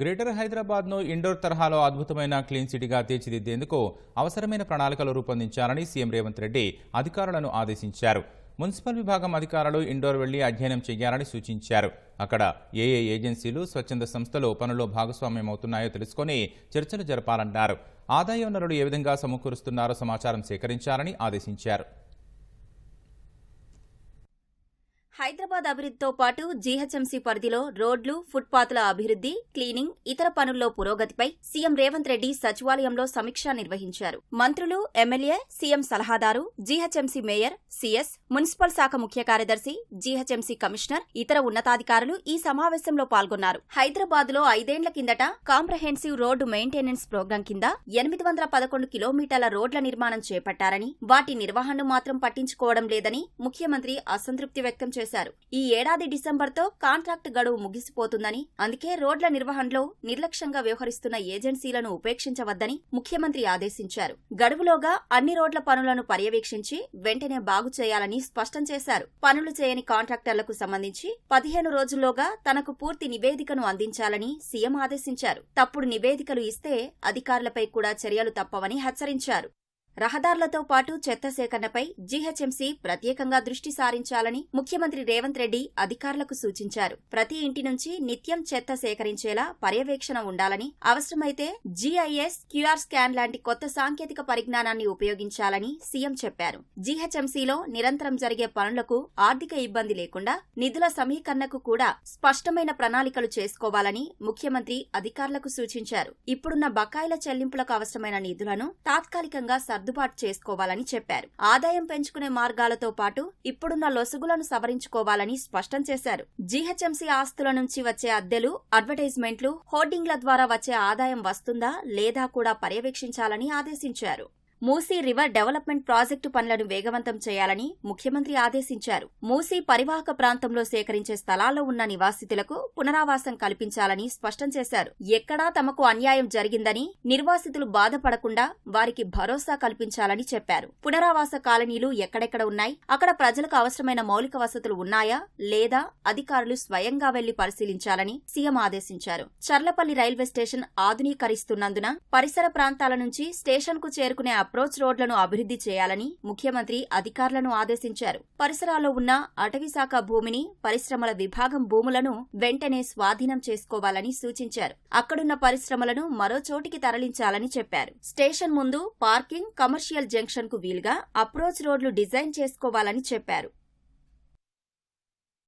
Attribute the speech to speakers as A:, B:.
A: Greater హైదరాబాద్ను indoor తరహాలో అద్భుతమైన క్లీన్ సిటీగా తీర్చిదిద్దేందుకు అవసరమైన ప్రణాళికలు రూపొందించాలని సీఎం రేవంత్ రెడ్డి అధికారులను ఆదేశించారు. మున్సిపల్ విభాగం అధికారులు ఇండోర్ వెళ్ళి అధ్యయనం చేయాలని సూచించారు. అక్కడ ఏ ఏ ఏజెన్సీలు స్వచ్ఛంద సంస్థలు పనుల్లో భాగస్వామ్యమవుతున్నాయో తెలుసుకొని చర్చలు జరపాలన్నారు. ఆదాయ వనరులు ఏ విధంగా సమకూరుస్తున్నారో సమాచారం సేకరించాలని ఆదేశించారు.
B: హైదరాబాద్ అభివృద్ధితో పాటు జీహెచ్ఎంసీ పరిధిలో రోడ్లు ఫుట్పాత్ల అభివృద్ధి క్లీనింగ్ ఇతర పనుల్లో పురోగతిపై సీఎం రేవంత్ రెడ్డి సచివాలయంలో సమీక్ష నిర్వహించారు. మంత్రులు ఎమ్మెల్యే సీఎం సలహాదారు జీహెచ్ఎంసీ మేయర్ సీఎస్ మున్సిపల్ శాఖ ముఖ్య కార్యదర్శి జీహెచ్ఎంసీ కమిషనర్ ఇతర ఉన్నతాధికారులు ఈ సమావేశంలో పాల్గొన్నారు. హైదరాబాద్లో ఐదేండ్ల కిందట కాంప్రహెన్సివ్ రోడ్డు మెయింటెనెన్స్ ప్రోగ్రాం కింద ఎనిమిది వందల పదకొండు కిలోమీటర్ల రోడ్ల నిర్మాణం చేపట్టారని వాటి నిర్వహణను మాత్రం పట్టించుకోవడం లేదని ముఖ్యమంత్రి అసంతృప్తి వ్యక్తం చేశారు. ఈ ఏడాది డిసెంబర్తో కాంట్రాక్ట్ గడువు ముగిసిపోతుందని అందుకే రోడ్ల నిర్వహణలో నిర్లక్ష్యంగా వ్యవహరిస్తున్న ఏజెన్సీలను ఉపేక్షించవద్దని ముఖ్యమంత్రి ఆదేశించారు. గడువులోగా అన్ని రోడ్ల పనులను పర్యవేక్షించి వెంటనే బాగు చేయాలని స్పష్టం చేశారు. పనులు చేయని కాంట్రాక్టర్లకు సంబంధించి పదిహేను రోజుల్లోగా తనకు పూర్తి నివేదికను అందించాలని సీఎం ఆదేశించారు. తప్పుడు నివేదికలు ఇస్తే అధికారులపై కూడా చర్యలు తప్పవని హెచ్చరించారు. రహదారులతో పాటు చెత్త సేకరణపై జీహెచ్ఎంసీ ప్రత్యేకంగా దృష్టి సారించాలని ముఖ్యమంత్రి రేవంత్ రెడ్డి అధికారులకు సూచించారు. ప్రతి ఇంటి నుంచి నిత్యం చెత్త సేకరించేలా పర్యవేక్షణ ఉండాలని అవసరమైతే జీఐఎస్ క్యూఆర్ స్కాన్ లాంటి కొత్త సాంకేతిక పరిజ్ఞానాన్ని ఉపయోగించాలని సీఎం చెప్పారు. జీహెచ్ఎంసీలో నిరంతరం జరిగే పనులకు ఆర్థిక ఇబ్బంది లేకుండా నిధుల సమీకరణకు కూడా స్పష్టమైన ప్రణాళికలు చేసుకోవాలని ముఖ్యమంత్రి అధికారులకు సూచించారు. ఇప్పుడున్న బకాయిల చెల్లింపులకు అవసరమైన నిధులను తాత్కాలికంగా సర్దుబాటు చేసుకోవాలని చెప్పారు. ఆదాయం పెంచుకునే మార్గాలతో పాటు ఇప్పుడున్న లొసుగులను సవరించుకోవాలని స్పష్టం చేశారు. జీహెచ్ఎంసీ ఆస్తుల నుంచి వచ్చే అద్దెలు అడ్వర్టైజ్మెంట్లు హోర్డింగ్ల ద్వారా వచ్చే ఆదాయం వస్తుందా లేదా కూడా పర్యవేక్షించాలని ఆదేశించారు. మూసీ రివర్ డెవలప్మెంట్ ప్రాజెక్టు పనులను వేగవంతం చేయాలని ముఖ్యమంత్రి ఆదేశించారు. మూసీ పరివాహక ప్రాంతంలో సేకరించే స్థలాల్లో ఉన్న నివాసితులకు పునరావాసం కల్పించాలని స్పష్టం చేశారు. ఎక్కడా తమకు అన్యాయం జరిగిందని నిర్వాసితులు బాధపడకుండా వారికి భరోసా కల్పించాలని చెప్పారు. పునరావాస కాలనీలు ఎక్కడెక్కడ ఉన్నాయి? అక్కడ ప్రజలకు అవసరమైన మౌలిక వసతులు ఉన్నాయా? లేదా అధికారులు స్వయంగా వెళ్ళి పరిశీలించాలని సీఎం ఆదేశించారు. చర్లపల్లి రైల్వే స్టేషన్ ఆధునీకరిస్తున్నందున పరిసర ప్రాంతాల నుంచి స్టేషన్కు చేరుకునే అప్రోచ్ రోడ్లను అభివృద్ధి చేయాలని ముఖ్యమంత్రి అధికారులను ఆదేశించారు. పరిసరాల్లో ఉన్న అటవీశాఖ భూమిని పరిశ్రమల విభాగం భూములను వెంటనే స్వాధీనం చేసుకోవాలని సూచించారు. అక్కడున్న పరిశ్రమలను మరో చోటికి తరలించాలని చెప్పారు. స్టేషన్ ముందు పార్కింగ్ కమర్షియల్ జంక్షన్కు వీలుగా అప్రోచ్ రోడ్లు డిజైన్ చేసుకోవాలని చెప్పారు.